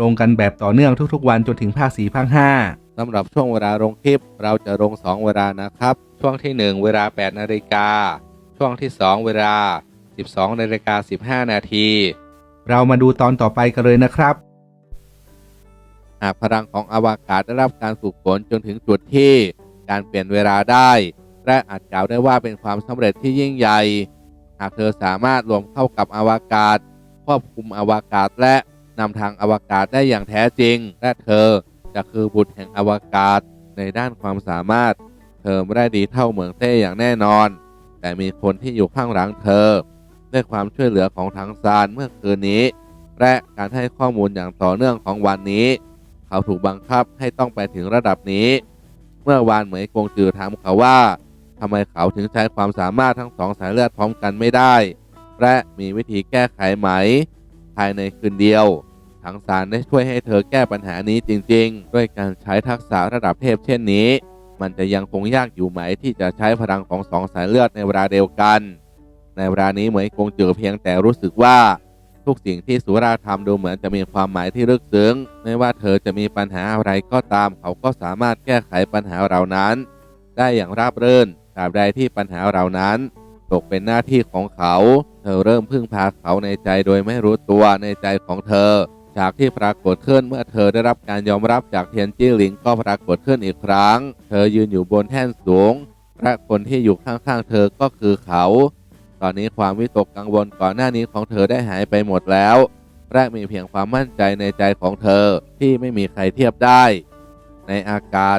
ลงกันแบบต่อเนื่องทุกๆ วันจนถึงภาค4ภาค5สำหรับช่วงเวลาลงคลิป เราจะลง 2 เวลานะครับ ช่วงที่ 1 เวลา 8 นาฬิกา ช่วงที่ 2 เวลา 12 นาฬิกา 15 นาที เรามาดูตอนต่อไปกันเลยนะครับหากพลังของอวกาศได้รับการฝึกฝนจนถึงจุดที่การเปลี่ยนเวลาได้ และอาจกล่าวได้ว่าเป็นความสำเร็จที่ยิ่งใหญ่ หากเธอสามารถรวมเข้ากับอวกาศ ควบคุมอวกาศและ นำทางอวกาศได้อย่างแท้จริง และเธอจะคือบุตรแห่งอวกาศในด้านความสามารถ เธอไม่ได้ดีเท่าเหมืองเต้อย่างแน่นอน แต่มีคนที่อยู่ข้างหลังเธอ ด้วยความช่วยเหลือของทางซานเมื่อคืนนี้ และการให้ข้อมูลอย่างต่อเนื่องของวันนี้ เขาถูกบังคับให้ต้องไปถึงระดับนี้ เมื่อวานเหมยกงจือถามเขาว่าทำไมเขาถึงใช้ความสามารถทั้งสองสายเลือดพร้อมกันไม่ได้ และมีวิธีแก้ไขไหม ภายในคืนเดียวทางสารได้ช่วยให้เธอแก้ปัญหานี้จริง ๆ ด้วยการใช้ทักษะระดับเทพเช่นนี้ มันจะยังคงยากอยู่ไหมที่จะใช้พลังของสองสายเลือดในเวลาเดียวกัน ในเวลานี้เหมยกงจือเพียงแต่รู้สึกว่าทุกสิ่งที่สุราทำดูเหมือนจะมีความหมายที่ลึกซึ้ง ไม่ว่าเธอจะมีปัญหาอะไรก็ตาม เขาก็สามารถแก้ไขปัญหาเหล่านั้น ได้อย่างราบรื่นตราบใดที่ปัญหาเหล่านั้น ตกเป็นหน้าที่ของเขา เธอเริ่มพึ่งพาเขาในใจโดยไม่รู้ตัวในใจของเธอจากที่ปรากฏขึ้นเมื่อเธอได้รับการยอมรับจากเทียนจี้หลิงก็ปรากฏขึ้นอีกครั้ง เธอยืนอยู่บนแท่นสูงและคนที่อยู่ข้างๆเธอก็คือเขา ตอนนี้ความวิตกกังวลก่อนหน้านี้ของเธอได้หายไปหมดแล้ว และมีเพียงความมั่นใจในใจของเธอที่ไม่มีใครเทียบได้ ในอากาศ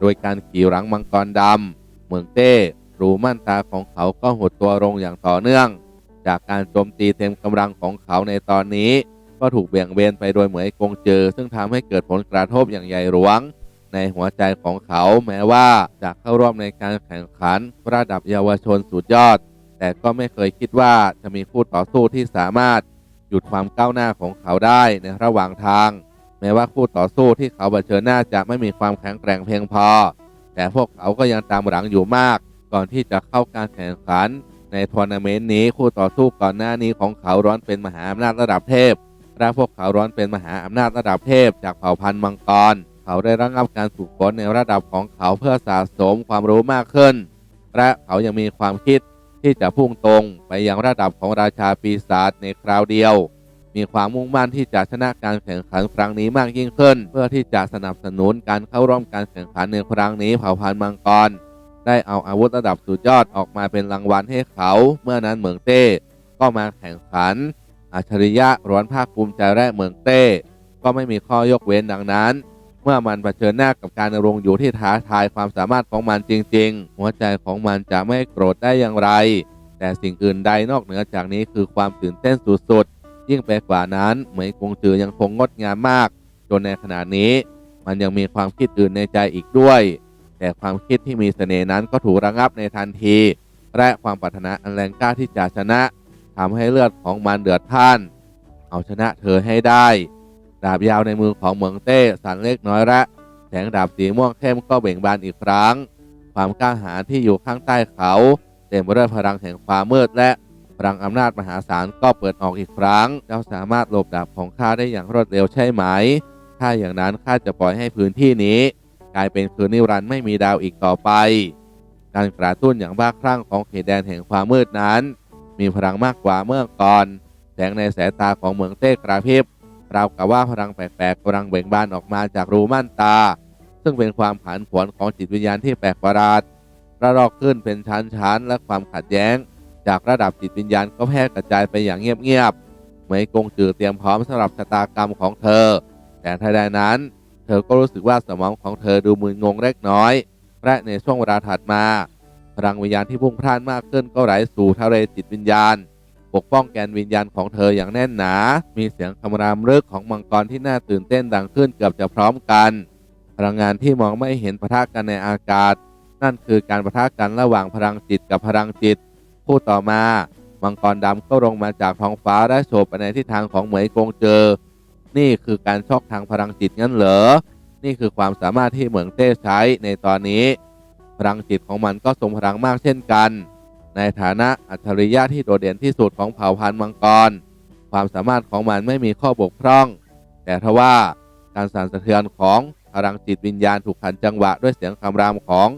โดยการขี่หลังมังกรดำเหมืองเต้ รูม่านตาของเขาก็หดตัวลงอย่างต่อเนื่อง จากการโจมตีเต็มกำลังของเขาในตอนนี้ ก็ถูกเบี่ยงเบนไปโดยเหมยกงเจอ ซึ่งทำให้เกิดผลกระทบอย่างใหญ่หลวง ในหัวใจของเขาแม้ว่าจะเข้าร่วมในการแข่งขันระดับเยาวชนสุดยอด แต่ก็ไม่เคยคิดว่าจะมีคู่ต่อสู้ที่สามารถหยุดความก้าวหน้าของเขาได้ในระหว่างทาง แม้ว่าคู่ต่อสู้ที่เขาเผชิญหน้าจะไม่มีความแข็งแกร่งเพียงพอ แต่พวกเขาก็ยังตามหลังอยู่มาก ก่อนที่จะเข้าการแข่งขัน ในทัวร์นาเมนต์นี้คู่ต่อสู้ก่อนหน้านี้ของเขาร้อนเป็นมหาอำนาจระดับเทพและพวกเขาร้อนเป็นมหาอำนาจระดับเทพ จากเผ่าพันธุ์มังกร เขาได้ระงับการฝึกฝนในระดับของเขาเพื่อสะสมความรู้มากขึ้น และเขายังมีความคิดที่จะพุ่งตรงไปยังระดับของราชาปีศาจในคราวเดียว มีความมุ่งมั่นที่จะชนะการแข่งขันครั้งนี้มากยิ่งขึ้น เพื่อที่จะสนับสนุนการเข้าร่วมการแข่งขันในครั้งนี้เผ่าพันธุ์มังกร ได้เอาอาวุธระดับสุดยอดออกมาเป็นรางวัลให้เขา เมื่อนั้นเหมืองเต้ก็มาแข่งขัน อัจฉริยะร้อนภาคภูมิใจและเหมืองเต้ ก็ไม่มีข้อยกเว้นดังนั้น เมื่อมันเผชิญหน้ากับการดำรงอยู่ที่ท้าทายความสามารถของมันจริง ๆ หัวใจของมันจะไม่โกรธได้อย่างไร แต่สิ่งอื่นใดนอกเหนือจากนี้คือความตื่นเต้นสุดๆยิ่งไปกว่านั้นเหมยกงจือยังคงงดงามมาก จนในขณะนี้ มันยังมีความคิดอื่นในใจอีกด้วย แต่ความคิดที่มีเสน่ห์นั้นก็ถูกระงับในทันที และความปรารถนาอันแรงกล้าที่จะชนะทำให้เลือดของมันเดือดพล่าน เอาชนะเธอให้ได้ ดาบยาวในมือของเหมืองเต้สั่นเล็กน้อยละแสงดาบสีม่วงเข้มก็เบ่งบานอีกครั้ง ความกล้าหาญที่อยู่ข้างใต้เขา เต็มไปด้วยพลังแห่งความมืดและพลังอำนาจมหาศาลก็เปิดออกอีกครั้ง เจ้าสามารถหลบดาบของข้าได้อย่างรวดเร็วใช่ไหม ถ้าอย่างนั้นข้าจะปล่อยให้พื้นที่นี้ กลายเป็นคืนนิรันดร์ไม่มีดาวอีกต่อไป การกระตุ้นอย่างบ้าคลั่งของเขตแดนแห่งความมืดนั้น มีพลังมากกว่าเมื่อก่อน แสงในสายตาของเหมืองเต้กระพริบราวกับว่าพลังแปลกๆกำลังเบ่งบานออกมาจากรูม่านตา ซึ่งเป็นความผันผวนของจิตวิญญาณที่แปลกประหลาดระลอกขึ้นเป็นชั้นๆและความขัดแย้ง จากระดับจิตวิญญาณก็แพร่กระจายไปอย่างเงียบๆเหมยกงจือเตรียมพร้อมสำหรับชะตากรรมของเธอ แต่ทันใดนั้น เธอก็รู้สึกว่าสมองของเธอดูมึนงงเล็กน้อย และในช่วงเวลาถัดมาพลังวิญญาณที่พุ่งพล่านมากขึ้นก็ไหลสู่ทะเลจิตวิญญาณ ปกป้องแกนวิญญาณของเธออย่างแน่นหนา มีเสียงคำรามรึกของมังกรที่น่าตื่นเต้นดังขึ้นเกือบจะพร้อมกัน พลังงานที่มองไม่เห็นปะทะกันในอากาศ นั่นคือการปะทะกันระหว่างพลังจิตกับพลังจิตผู้ต่อมา มังกรดำก็ลงมาจากท้องฟ้าและโฉบไปในทิศทางของเหมยกงเจอ นี่คือการชอกทางพลังจิตงั้นเหรอ นี่คือความสามารถที่เหมืองเต้ใช้ในตอนนี้ พลังจิตของมันก็ทรงพลังมากเช่นกัน ในฐานะอัจฉริยะที่โดดเด่นที่สุดของเผ่าพันธุ์มังกร ความสามารถของมันไม่มีข้อบกพร่อง แต่ทว่าการสั่นสะเทือนของพลังจิตวิญญาณถูกขันจังหวะด้วยเสียงคำรามของ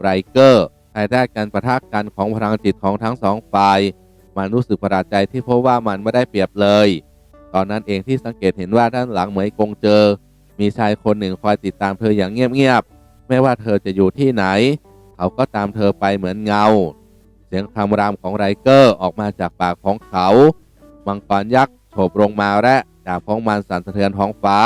ไรเกอร์ภายใต้การประทะกันของพลังจิตของทั้งสองฝ่าย มันรู้สึกประหลาดใจที่พบว่ามันไม่ได้เปรียบเลย ตอนนั้นเองที่สังเกตเห็นว่าด้านหลังเหมยกงเจอ มีชายคนหนึ่งคอยติดตามเธออย่างเงียบๆไม่ว่าเธอจะอยู่ที่ไหน เขาก็ตามเธอไปเหมือนเงา เสียงคำรามของไรเกอร์ออกมาจากปากของเขา มังกรยักษ์โฉบลงมาและดาบของมันสั่นสะเทือนท้องฟ้า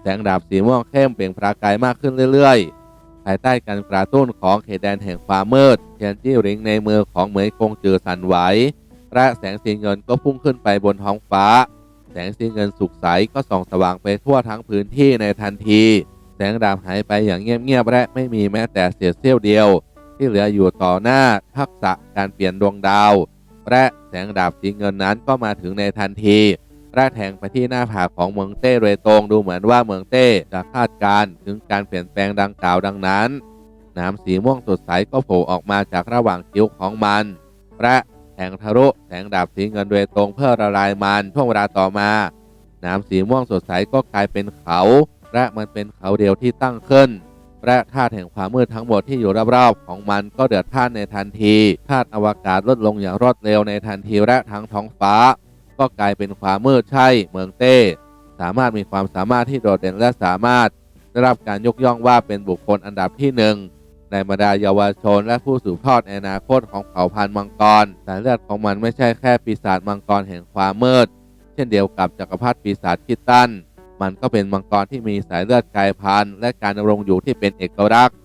แสงดาบสีม่วงเข้มเปล่งประกายมากขึ้นเรื่อยๆ ภายใต้การกระตุ้นของเขตแดนแห่งความมืดเทียนจี้ริงในมือของเหมยกงจือสั่นไหวและแสงสีเงินก็พุ่งขึ้นไปบนท้องฟ้า แสงสีเงินสุกใสก็ส่องสว่างไปทั่วทั้งพื้นที่ในทันที แสงดาบหายไปอย่างเงียบๆและไม่มีแม้แต่เศษเสี้ยวเดียว ที่เหลืออยู่ต่อหน้าทักษะการเปลี่ยนดวงดาว และแสงดาบสีเงินนั้นก็มาถึงในทันทีและแทงไปที่หน้าผากของเมืองเต้เรตงดูเหมือนว่าเมืองเต้จะคาดการถึงการเปลี่ยนแปลงดังกล่าวดังนั้นน้ำสีม่วงสดใสก็โผล่ออกมาจากระหว่างคิ้วของมัน และ แทงทะลุแสงดาบสีเงินโดยตรงเพื่อละลายมันช่วงเวลาต่อมา น้ำสีม่วงสดใสก็กลายเป็นเขา และมันเป็นเขาเดียวที่ตั้งขึ้น และธาตุแห่งความมืดทั้งหมดที่อยู่รอบๆของมันก็เดือดพล่านในทันทีธาตุอวกาศลดลงอย่างรวดเร็วในทันทีและทั้งท้องฟ้า ก็กลายเป็นความมืดใช่เมืองเต้ สามารถมีความสามารถที่โดดเด่นและสามารถได้รับการยกย่องว่าเป็นบุคคลอันดับที่หนึ่ง ในบรรดาเยาวชนและผู้สืบทอดในอนาคตของเผ่าพันธุ์มังกรสายเลือดของมันไม่ใช่แค่ปีศาจมังกรแห่งความมืด เช่นเดียวกับจักรพรรดิปีศาจคิดตัน มันก็เป็นมังกรที่มีสายเลือดกายพันธุ์และการดำรงอยู่ที่เป็นเอกลักษณ์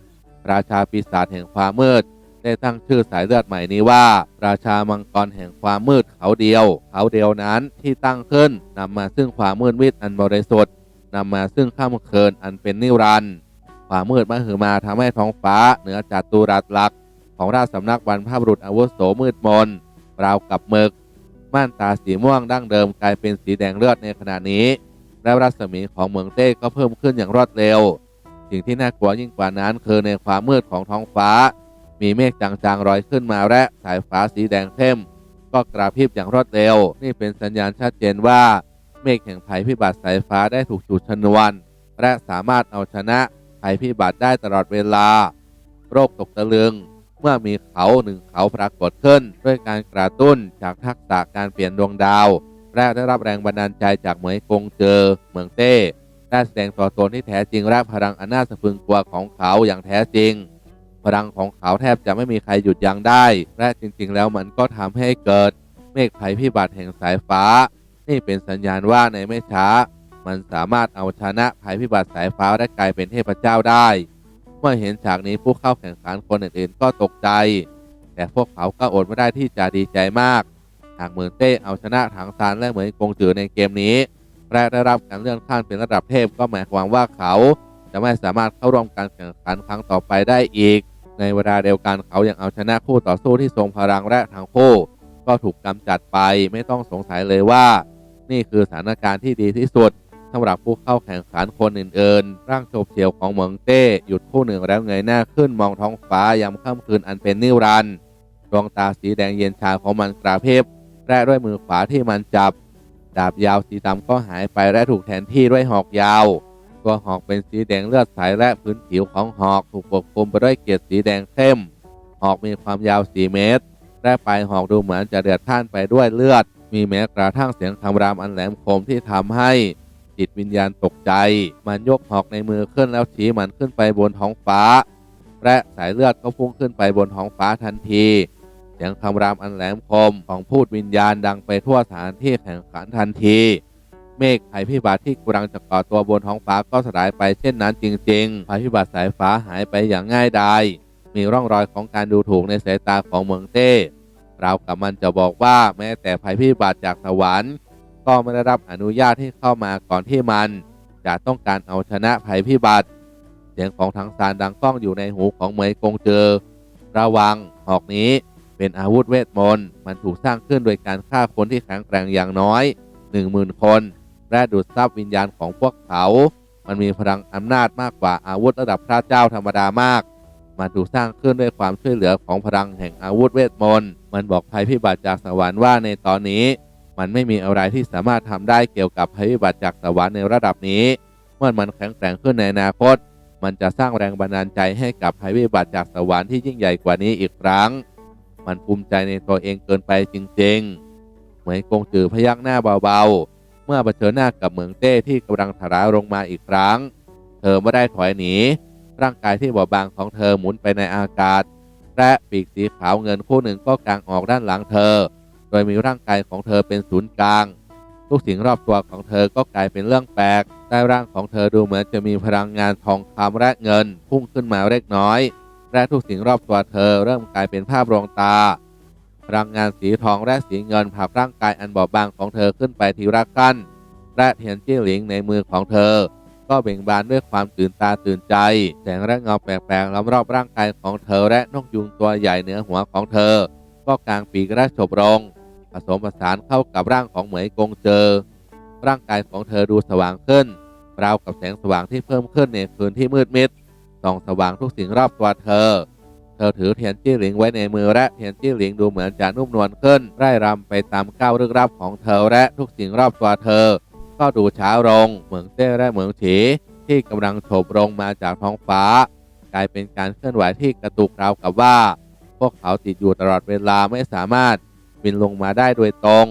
ราชาปีศาจแห่งความมืด ได้ตั้งชื่อสายเลือดใหม่นี้ว่า ราชามังกรแห่งความมืดเขาเดียว เขาเดียวนั้นที่ตั้งขึ้นนำมาซึ่งความมืดมิดอันบริสุทธิ์นำมาซึ่งข้ามเคินอันเป็นนิรันดร์ ความมืดมหึมาทำให้ท้องฟ้า เหนือจากตุรัสหลัก ของราชสำนักบรรพบุรุษอาวุโสมืดมนราวกับมึก ม่านตาสีม่วงดั้งเดิมกลายเป็นสีแดงเลือดในขณะนี้ และรัศมีของเมืองเต้ก็เพิ่มขึ้นอย่างรวดเร็ว สิ่งที่น่ากลัวยิ่งกว่านั้นคือในความมืดของท้องฟ้า มีเมฆจางๆลอยขึ้นมาและสายฟ้าสีแดงเข้ม ก็กระพริบอย่างรวดเร็ว นี่เป็นสัญญาณชัดเจนว่า เมฆแห่งภัยพิบัติสายฟ้าได้ถูกฉุดชนวน และสามารถเอาชนะ ภัยพิบัติได้ตลอดเวลา โรคตกตะลึง เมื่อมีเขาหนึ่งเขาปรากฏขึ้น ด้วยการกระตุ้นจากทักษะการเปลี่ยนดวงดาว และได้รับแรงบันดาลใจจากเหมยกงเจอ เมืองเต้ได้แสดงตัวตนที่แท้จริงและพลังอันน่าสะพรึงกลัวของเขาอย่างแท้จริง พลังของเขาแทบจะไม่มีใครหยุดยั้งได้ และจริงๆ แล้วมันก็ทำให้เกิด เมฆภัยพิบัติแห่งสายฟ้า นี่เป็นสัญญาณว่าในไม่ช้า มันสามารถเอาชนะภัยพิบัติสายฟ้าและกลายเป็นเทพเจ้าได้ เมื่อเห็นฉากนี้ผู้เข้าแข่งขันคนอื่นๆก็ตกใจ แต่พวกเขาก็อดไม่ได้ที่จะดีใจมาก หากเหมือนเต้เอาชนะถังซานและเหมือนกงจือในเกมนี้และได้รับการเลื่อนขั้นเป็นระดับเทพก็หมายความว่าเขาจะไม่สามารถเข้าร่วมการแข่งขันครั้งต่อไปได้อีก ในเวลาเดียวกันเขายังเอาชนะคู่ต่อสู้ที่ทรงพลังและทั้งคู่ก็ถูกกำจัดไปไม่ต้องสงสัยเลยว่า นี่คือสถานการณ์ที่ดีที่สุด สำหรับผู้เข้าแข่งขันคนอื่นๆ ร่างโฉบเฉี่ยวของเหมืองเต้หยุดคู่หนึ่งแล้วเงยหน้าขึ้นมองท้องฟ้ายามค่ำคืนอันเป็นนิรันดร์ดวงตาสีแดงเย็นชาของมันกระพริบและด้วยมือขวาที่มันจับ ดาบยาวสีดำก็หายไปและถูกแทนที่ด้วยหอกยาวตัวหอกเป็นสีแดงเลือดใสและพื้นผิวของหอกถูกปกคลุมไปด้วยเกล็ดสีแดงเข้ม หอกมีความยาว 4 เมตร และปลายหอกดูเหมือนจะเดือดท่านไปด้วยเลือด มีแม้กระทั่งเสียงคำรามอันแหลมคมที่ทำให้ จิตวิญญาณตกใจ มันยกหอกในมือขึ้นแล้วชี้มันขึ้นไปบนท้องฟ้า และสายเลือดก็พุ่งขึ้นไปบนท้องฟ้าทันทีเสียงคำรามอันแหลมคมของพูดวิญญาณดังไปทั่วสถานที่แข่งขันทันที เมฆภัยพิบัติที่กำลังจะก่อตัวบนท้องฟ้าก็สลายไปเช่นนั้นจริงๆภัยพิบัติสายฟ้าหายไปอย่างง่ายดายมีร่องรอยของการดูถูกในสายตาของเมืองเต้เรากับมันจะบอกว่าแม้แต่ภัยพิบัติจากสวรรค์ ก็ไม่ได้รับอนุญาตให้เข้ามาก่อนที่มัน จะต้องการเอาชนะภัยพิบัติ เสียงของถังซานดังก้องอยู่ในหูของเหมยกงเจอ ระวังหอกนี้เป็นอาวุธเวทมนต์มันถูกสร้างขึ้นโดยการฆ่าคนที่แข็งแกร่งอย่างน้อย10,000คน และดูดซับวิญญาณของพวกเขา มันมีพลังอำนาจมากกว่าอาวุธระดับพระเจ้าธรรมดามากมันถูกสร้างขึ้นด้วยความช่วยเหลือของพลังแห่งอาวุธเวทมนต์ มันบอกภัยพิบัติจากสวรรค์ว่าในตอนนี้ มันไม่มีอะไรที่สามารถทำได้เกี่ยวกับภัยพิบัติจากสวรรค์ในระดับนี้ เมื่อมันแข็งแกร่งขึ้นในอนาคต มันจะสร้างแรงบันดาลใจให้กับภัยพิบัติจากสวรรค์ที่ยิ่งใหญ่กว่านี้อีกครั้ง มันภูมิใจในตัวเองเกินไปจริงๆ เหมือนกงจือพยักหน้าเบาๆ เมื่อเผชิญหน้ากับเหมืองเต้ที่กำลังถลาลงมาอีกครั้ง เธอไม่ได้ถอยหนี ร่างกายที่บอบบางของเธอหมุนไปในอากาศ และปีกสีขาวเงินคู่หนึ่งก็กางออกด้านหลังเธอ โดยมีร่างกายของเธอเป็นศูนย์กลางทุกสิ่งรอบตัวของเธอก็กลายเป็นเรื่องแปลกใต้ร่างของเธอดูเหมือนจะมีพลังงานทองคำและเงิน พุ่งขึ้นมาเล็กน้อย และทุกสิ่งรอบตัวเธอเริ่มกลายเป็นภาพลวงตาพลังงานสีทองและสีเงินผลักร่างกายอันบอบบางของเธอขึ้นไปทีละขั้นและเทียนจี้หลิงในมือของเธอ ก็เบ่งบานด้วยความตื่นตาตื่นใจ แสงและเงาแปลกๆล้อมรอบร่างกายของเธอและนกยุงตัวใหญ่เหนือหัวของเธอ ก็กลางปีกและฉบลง ผสมผสานเข้ากับร่างของเหมยกงเจอ ร่างกายของเธอดูสว่างขึ้น ราวกับแสงสว่างที่เพิ่มขึ้นในคืนที่มืดมิดส่องสว่างทุกสิ่งรอบตัวเธอ เธอถือเทียนจี้หลิงไว้ในมือและเทียนจี้หลิงดูเหมือนจะนุ่มนวลขึ้นไร่รำไปตามก้าวลึกลับของเธอและทุกสิ่งรอบตัวเธอ ก็ดูช้าลงเหมืองเต้และเหมืองฉีที่กำลังโฉบลงมาจากท้องฟ้า กลายเป็นการเคลื่อนไหวที่กระตุกราวกับว่า พวกเขาติดอยู่ตลอดเวลาไม่สามารถ บินลงมาได้โดยตรง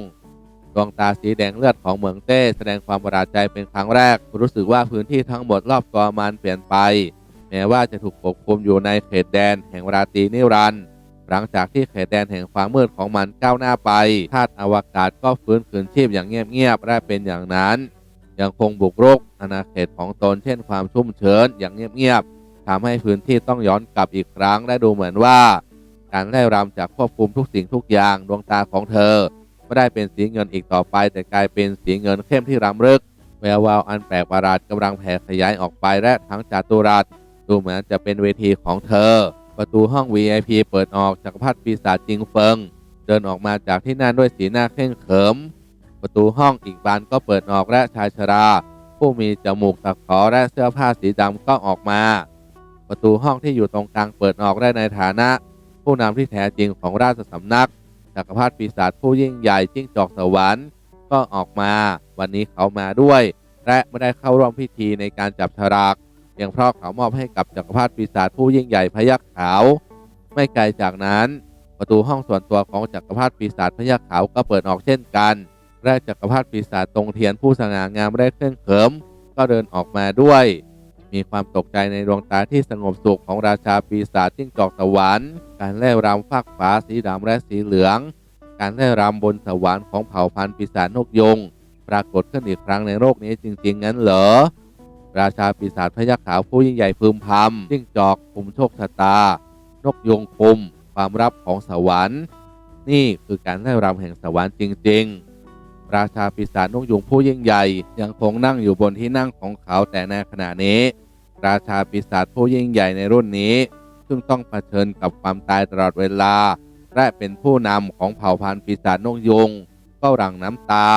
ดวงตาสีแดงเลือดของเหมืองเต้แสดงความประหลาดใจเป็นครั้งแรก รู้สึกว่าพื้นที่ทั้งหมดรอบตัวมันเปลี่ยนไป แม้ว่าจะถูกปกคลุมอยู่ในเขตแดนแห่งราตรีนิรันด์หลังจากที่เขตแดนแห่งความมืดของมันก้าวหน้าไปธาตุอวกาศก็ฟื้นคืนชีพอย่างเงียบๆและเป็นอย่างนั้น ยังคงบุกรุกอาณาเขตของตนเช่นความชุ่มเชิญอย่างเงียบๆทำให้พื้นที่ต้องย้อนกลับอีกครั้งและดูเหมือนว่า การไล่รำจากควบคุมทุกสิ่งทุกอย่างดวงตาของเธอ ไม่ได้เป็นสีเงินอีกต่อไป แต่กลายเป็นสีเงินเข้มที่รำลึก แวววาวอันแปลกประหลาดกำลังแผ่ขยายออกไปและทั้งจัตุรัสดูเหมือนจะเป็นเวทีของเธอ ประตูห้อง VIP เปิดออกจากรพัดปีศาจจิงเฟิง เดินออกมาจากที่นั่นด้วยสีหน้าเคร่งเขิม ประตูห้องอีกบานก็เปิดออกและชายชรา ผู้มีจมูกตะขอและเสื้อผ้าสีดำก็ออกมา ประตูห้องที่อยู่ตรงกลางเปิดออกได้ในฐานะ ผู้นำที่แท้จริงของราชสำนักจักรพรรดิปีศาจผู้ยิ่งใหญ่จิ้งจอกสวรรค์ก็ออกมา วันนี้เขามาด้วย และไม่ได้เข้าร่วมพิธีในการจับฉลากเพียงเพราะเขามอบให้กับจักรพรรดิปีศาจผู้ยิ่งใหญ่พยัคฆ์ขาว ไม่ไกลจากนั้น ประตูห้องส่วนตัวของจักรพรรดิปีศาจพยัคฆ์ขาวก็เปิดออกเช่นกันและจักรพรรดิปีศาจตรงเทียนผู้สง่างามและเครื่องเขิม ก็เดินออกมาด้วย มีความตกใจในดวงตาที่สงบสุขของราชาปีศาจจิ้งจอกสวรรค์ การเล่รำฟากฟ้าสีดำและสีเหลือง การเล่รำบนสวรรค์ของเผ่าพันธุ์ปีศาจนกยง ปรากฏขึ้นอีกครั้งในโลกนี้จริง ๆ งั้นเหรอ ราชาปีศาจพยัคฆ์ขาวผู้ยิ่งใหญ่พึมพำจิ้งจอกคุมโชคชะตา นกยงคุม ความรับของสวรรค์ นี่คือการไล่รำแห่งสวรรค์จริง ๆราชาปีศาจนกยุงผู้ยิ่งใหญ่ ยังคงนั่งอยู่บนที่นั่งของเขาแต่ในขณะนี้ ราชาปีศาจผู้ยิ่งใหญ่ในรุ่นนี้ ซึ่งต้องเผชิญกับความตายตลอดเวลา และเป็นผู้นำของเผ่าพันธุ์ปีศาจนกยุงก็หลั่งน้ำตา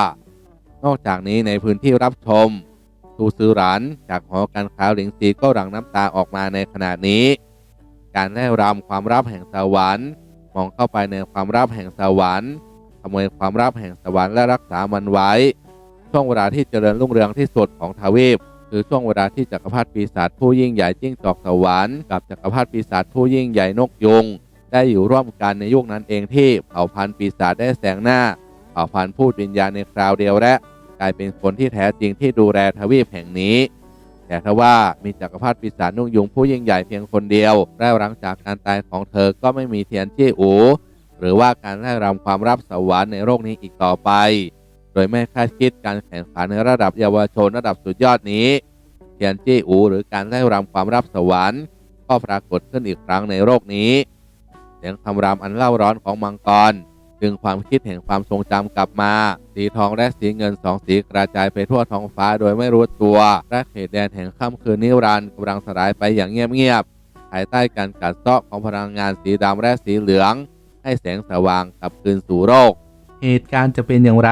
นอกจากนี้ในพื้นที่รับชมทูซือหรานจากหอการค้าหลิงซีก็หลั่งน้ำตาออกมาในขณะนี้ การไล่รำความลับแห่งสวรรค์มองเข้าไปในความลับแห่งสวรรค์ขโมยความลับแห่งสวรรค์และรักษามันไว้ ช่วงเวลาที่เจริญรุ่งเรืองที่สุดของทวีป คือช่วงเวลาที่จักรพรรดิปีศาจผู้ยิ่งใหญ่จิ้งจอกสวรรค์กับจักรพรรดิปีศาจผู้ยิ่งใหญ่นกยุงได้อยู่ร่วมกันในยุคนั้นเองที่เผ่าพันธุ์ปีศาจได้แสงหน้าเผ่าพันธุ์พูดวิญญาณในคราวเดียวและ กลายเป็นคนที่แท้จริงที่ดูแลทวีปแห่งนี้ แต่ทว่ามีจักรพรรดิปีศาจนุ่งยุงผู้ยิ่งใหญ่เพียงคนเดียวและหลังจากการตายของเธอก็ไม่มีเทียนจี้อูหรือว่าการไล่รำความรับสวรรค์ในโลกนี้อีกต่อไป โดยไม่คาดคิดการแข่งขันในระดับเยาวชนระดับสุดยอดนี้เทียนจี้อู หรือการไล่รำความรับสวรรค์ก็ปรากฏขึ้นอีกครั้งในโลกนี้ เสียงคำรามอันเล่าร้อนของมังกรดึงความคิดแห่งความทรงจำกลับมา สีทองและสีเงินสองสีกระจายไปทั่วท้องฟ้าโดยไม่รู้ตัวและเขตแดนแห่งค่ำคืนนิรันดร์กำลังสลายไปอย่างเงียบๆภายใต้การกัดเซาะของพลังงานสีดำและสีเหลือง ให้แสงสว่างกลับคืนสู่โลกเหตุการณ์จะเป็นอย่างไร